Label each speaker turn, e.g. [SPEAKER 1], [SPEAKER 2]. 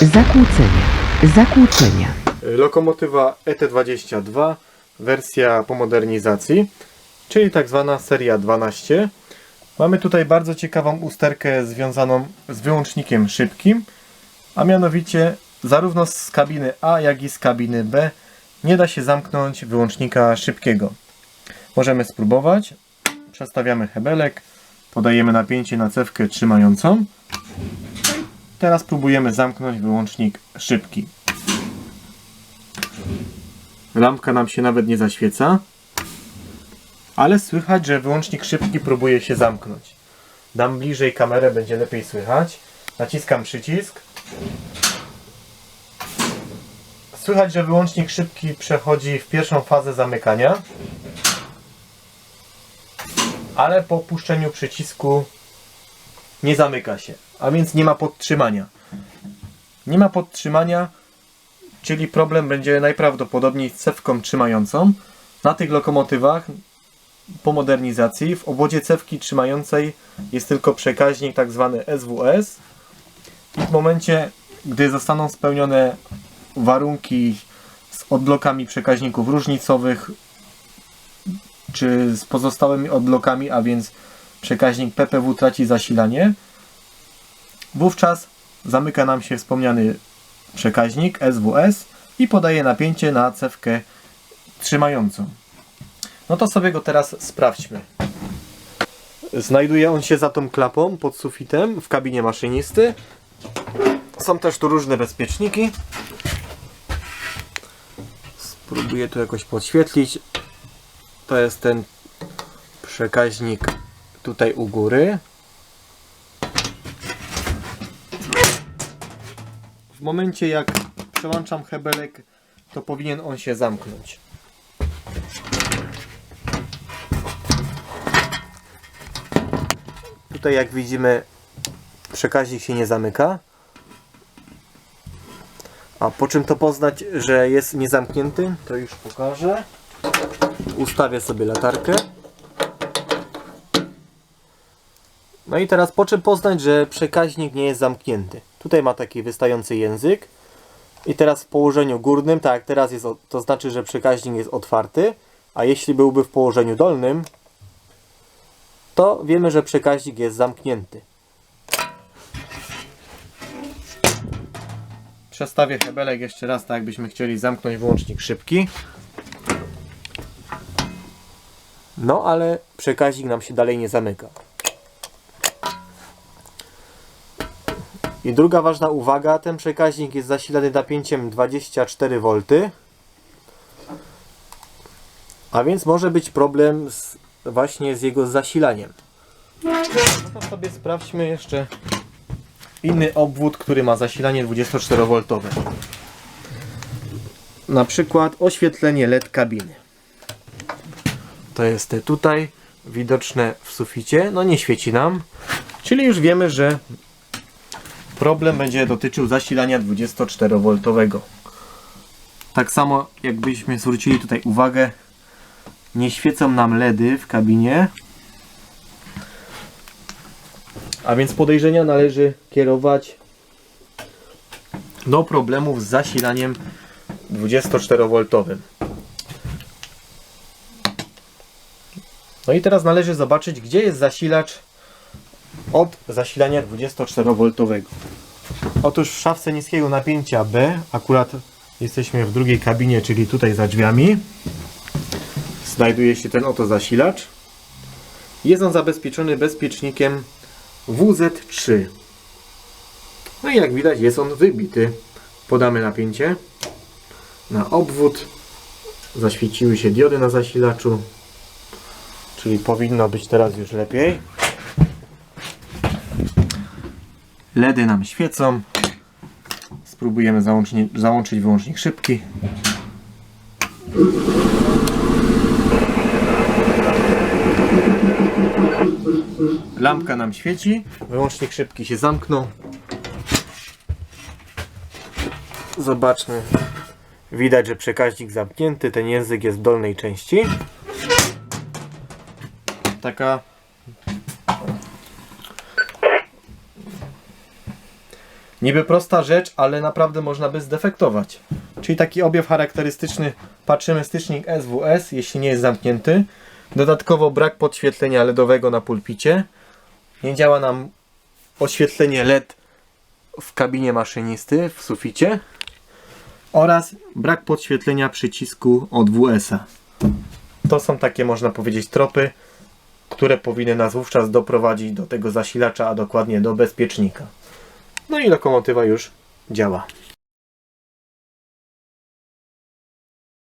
[SPEAKER 1] Zakłócenia. Zakłócenia.
[SPEAKER 2] Lokomotywa ET22, wersja po modernizacji, czyli tak zwana seria 12. Mamy tutaj bardzo ciekawą usterkę związaną z wyłącznikiem szybkim, a mianowicie zarówno z kabiny A, jak i z kabiny B nie da się zamknąć wyłącznika szybkiego. Możemy spróbować. Przestawiamy hebelek, podajemy napięcie na cewkę trzymającą. Teraz próbujemy zamknąć wyłącznik szybki. Lampka nam się nawet nie zaświeca. Ale słychać, że wyłącznik szybki próbuje się zamknąć. Dam bliżej kamerę, będzie lepiej słychać. Naciskam przycisk. Słychać, że wyłącznik szybki przechodzi w pierwszą fazę zamykania. Ale po opuszczeniu przycisku nie zamyka się, a więc nie ma podtrzymania. Nie ma podtrzymania, czyli problem będzie najprawdopodobniej z cewką trzymającą. Na tych lokomotywach po modernizacji w obwodzie cewki trzymającej jest tylko przekaźnik tak zwany SWS i w momencie, gdy zostaną spełnione warunki z odblokami przekaźników różnicowych czy z pozostałymi odblokami, a więc przekaźnik PPW traci zasilanie, wówczas zamyka nam się wspomniany przekaźnik SWS i podaje napięcie na cewkę trzymającą. No to sobie go teraz sprawdźmy. Znajduje on się za tą klapą pod sufitem w kabinie maszynisty. Są też tu różne bezpieczniki. Spróbuję tu jakoś podświetlić. To jest ten przekaźnik tutaj u góry. W momencie jak przełączam hebelek, to powinien on się zamknąć. Tutaj jak widzimy przekaźnik się nie zamyka. A po czym to poznać, że jest niezamknięty? To już pokażę. Ustawię sobie latarkę. No i teraz po czym poznać, że przekaźnik nie jest zamknięty? Tutaj ma taki wystający język. I teraz w położeniu górnym, tak jak teraz jest, to znaczy, że przekaźnik jest otwarty, a jeśli byłby w położeniu dolnym, to wiemy, że przekaźnik jest zamknięty. Przestawię hebelek jeszcze raz, tak jakbyśmy chcieli zamknąć wyłącznik szybki. No, ale przekaźnik nam się dalej nie zamyka. I druga ważna uwaga, ten przekaźnik jest zasilany napięciem 24V. A więc może być problem z, właśnie z jego zasilaniem. No to sobie sprawdźmy jeszcze inny obwód, który ma zasilanie 24V. Na przykład oświetlenie LED kabiny. To jest te tutaj, widoczne w suficie. No nie świeci nam. Czyli już wiemy, że problem będzie dotyczył zasilania 24V. Tak samo jakbyśmy zwrócili tutaj uwagę, nie świecą nam LEDy w kabinie. A więc podejrzenia należy kierować do problemów z zasilaniem 24V. No i teraz należy zobaczyć, gdzie jest zasilacz od zasilania 24V. Otóż w szafce niskiego napięcia B, akurat jesteśmy w drugiej kabinie, czyli tutaj za drzwiami, znajduje się ten oto zasilacz. Jest on zabezpieczony bezpiecznikiem WZ3. No i jak widać jest on wybity. Podamy napięcie na obwód. Zaświeciły się diody na zasilaczu. Czyli powinno być teraz już lepiej. LEDy nam świecą. Spróbujemy załączyć wyłącznik szybki. Lampka nam świeci, wyłącznik szybki się zamknął. Zobaczmy. Widać, że przekaźnik zamknięty, ten język jest w dolnej części. Taka Niby prosta rzecz, ale naprawdę można by zdefektować. Czyli taki objaw charakterystyczny, patrzymy stycznik SWS, jeśli nie jest zamknięty. Dodatkowo brak podświetlenia LEDowego na pulpicie. Nie działa nam oświetlenie LED w kabinie maszynisty, w suficie. Oraz brak podświetlenia przycisku od WS-a. To są takie, można powiedzieć, tropy, które powinny nas wówczas doprowadzić do tego zasilacza, a dokładnie do bezpiecznika. No i lokomotywa już działa.